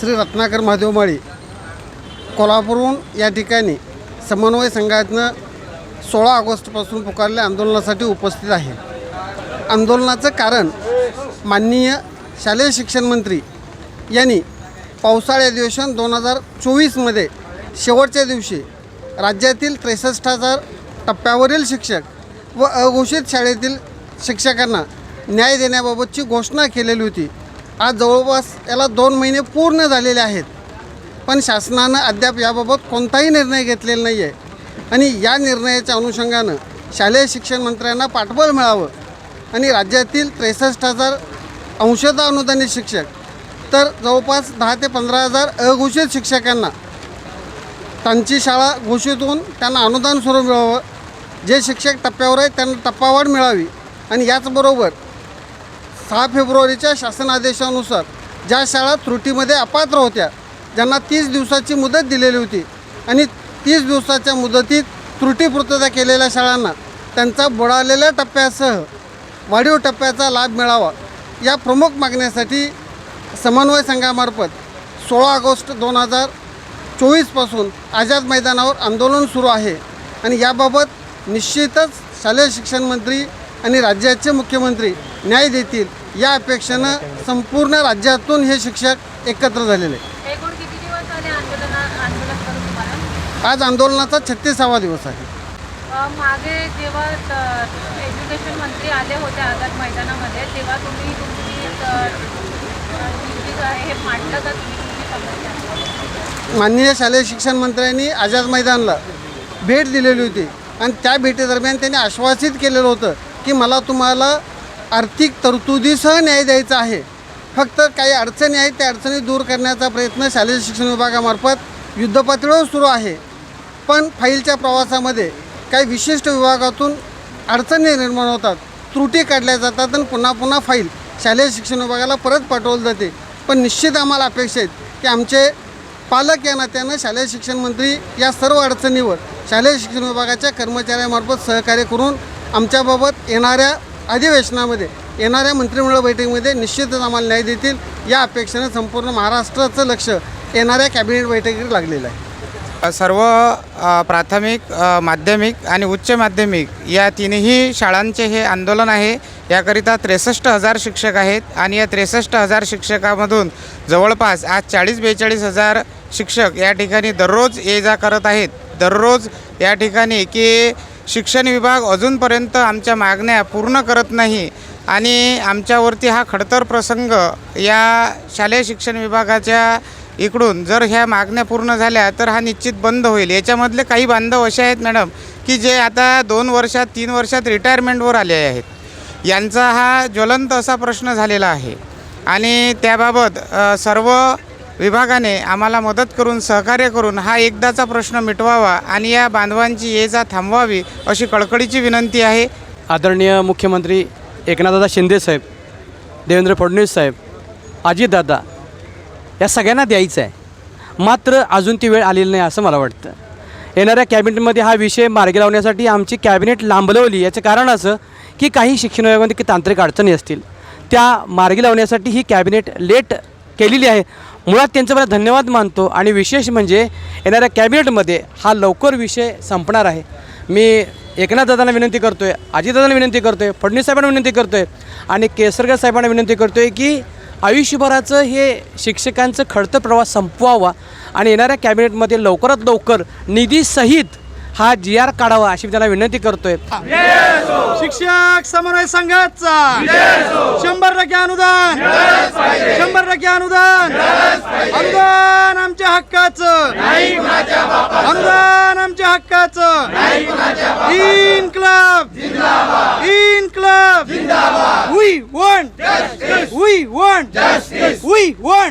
श्री रत्नाकर महादेव माळी कोल्हापूरहून या ठिकाणी समन्वय संघातनं सोळा ऑगस्टपासून पुकारलेल्या आंदोलनासाठी उपस्थित आहे. आंदोलनाचं कारण माननीय शालेय शिक्षण मंत्री यांनी पावसाळी अधिवेशन दोन हजार चोवीसमध्ये शेवटच्या दिवशी राज्यातील त्रेसष्ट हजार टप्प्यावरील शिक्षक व अघोषित शाळेतील शिक्षकांना न्याय देण्याबाबतची घोषणा केलेली होती. आज जवळपास याला दोन महिने पूर्ण झालेले आहेत. पण शासनानं अद्याप याबाबत कोणताही निर्णय घेतलेला नाही आहे आणि या निर्णयाच्या अनुषंगानं शालेय शिक्षण मंत्र्यांना पाठबळ मिळावं आणि राज्यातील त्रेसष्ट हजार अंशतः अनुदानित शिक्षक तर जवळपास दहा ते पंधरा हजार अघोषित शिक्षकांना त्यांची शाळा घोषित होऊन त्यांना अनुदान स्वरूप मिळावं. जे शिक्षक टप्प्यावर आहेत त्यांना टप्पावाढ मिळावी. आणि याचबरोबर सहा फेब्रुवारीच्या शासन आदेशानुसार ज्या शाळा त्रुटीमध्ये अपात्र होत्या ज्यांना तीस दिवसाची मुदत दिलेली होती आणि तीस दिवसाच्या मुदतीत त्रुटीपूर्तता केलेल्या शाळांना त्यांचा बुडालेल्या टप्प्यासह वाढीव टप्प्याचा लाभ मिळावा या प्रमुख मागण्यासाठी समन्वय संघामार्फत सोळा ऑगस्ट दोन हजार चोवीसपासून आझाद मैदानावर आंदोलन सुरू आहे आणि याबाबत निश्चितच शालेय शिक्षण मंत्री आणि राज्याचे मुख्यमंत्री न्याय देतील या अपेक्षेनं संपूर्ण राज्यातून हे शिक्षक एकत्र झालेले आज आंदोलनाचा छत्तीसावा दिवस आहे. मागे जेव्हा एज्युकेशन मंत्री आले होते आझाद मैदानामध्ये तेव्हा तुम्ही तुमची हे मांडलं का तुम्ही माननीय शालेय शिक्षण मंत्र्यांनी आझाद मैदानला भेट दिलेली होती. आणि त्या भेटीदरम्यान त्यांनी आश्वासित केलेलं होतं की मला तुम्हाला आर्थिक तरतुदीसह न्याय द्यायचा आहे. फक्त काही अडचणी आहेत त्या अडचणी दूर करण्याचा प्रयत्न शालेय शिक्षण विभागामार्फत युद्धपातळीवर सुरू आहे. पण फाईलच्या प्रवासामध्ये काही विशिष्ट विभागातून अडचणी निर्माण होतात. त्रुटी काढल्या जातात आणि पुन्हा पुन्हा फाईल शालेय शिक्षण विभागाला परत पाठवली जाते. पण निश्चित आम्हाला अपेक्षा आहेत की आमचे पालक या नात्यानं शालेय शिक्षण मंत्री या सर्व अडचणीवर शालेय शिक्षण विभागाच्या कर्मचाऱ्यामार्फत सहकार्य करून आमच्याबाबत येणाऱ्या अधिवेशनामध्ये येणाऱ्या मंत्रिमंडळ बैठकीमध्ये निश्चितच आम्हाला न्याय देतील. या अपेक्षेनं संपूर्ण महाराष्ट्राचं लक्ष येणाऱ्या कॅबिनेट बैठकीवर लागलेलं आहे. सर्व प्राथमिक माध्यमिक आणि उच्च माध्यमिक या तिन्ही शाळांचे हे आंदोलन आहे. याकरिता त्रेसष्ट हजार शिक्षक आहेत आणि या त्रेसष्ट हजार शिक्षकामधून जवळपास आज चाळीस बेचाळीस हजार शिक्षक या ठिकाणी दररोज ये जा करत आहेत. दररोज या ठिकाणी की शिक्षण विभाग अजूनपर्यंत आमच्या मागण्या पूर्ण करत नाही आणि आमच्यावरती हा खडतर प्रसंग या शालेय शिक्षण विभागाच्या इकडून जर ह्या मागण्या पूर्ण झाल्या तर हा निश्चित बंद होईल. याच्यामधले काही बांधव असे आहेत मॅडम की जे आता दोन वर्षात तीन वर्षात रिटायरमेंटवर आले आहेत. यांचा हा ज्वलंत असा प्रश्न झालेला आहे. आणि त्याबाबत सर्व विभागाने आम्हाला मदत करून सहकार्य करून हा एकदाचा प्रश्न मिटवावा आणि या बांधवांची ये जा थांबवावी अशी कळकळीची विनंती आहे. आदरणीय मुख्यमंत्री एकनाथदादा शिंदे साहेब देवेंद्र फडणवीस साहेब अजितदादा या सगळ्यांना द्यायचं आहे. मात्र अजून ती वेळ आलेली नाही असं मला वाटतं. येणाऱ्या कॅबिनेटमध्ये हा विषय मार्गी लावण्यासाठी आमची कॅबिनेट लांबलवली याचं कारण असं की काही शिक्षण विभागामध्ये की तांत्रिक अडचणी असतील. त्या मार्गी लावण्यासाठी ही कॅबिनेट लेट केलेली आहे. मुळात त्यांचं मला धन्यवाद मानतो आणि विशेष म्हणजे येणाऱ्या कॅबिनेटमध्ये हा लवकर विषय संपणार आहे. मी एकनाथ दादांना विनंती करतो आहे अजितदादांना विनंती करतो आहे फडणवीस साहेबांना विनंती करतो आहे आणि केसरकर साहेबांना विनंती करतो आहे की आयुष्यभराचं हे शिक्षकांचं खडतर प्रवास संपवावा आणि येणाऱ्या कॅबिनेटमध्ये लवकरात लवकर निधीसहित हा जी आर काढावा अशी मी त्यांना विनंती करतोय. शिक्षक समन्वय संघाचा. शंभर टक्के अनुदान. शंभर टक्के अनुदान? अनुदान आमच्या हक्काचं. अनुदान आमच्या हक्काचं. इन क्लब इन क्लब we one we one we one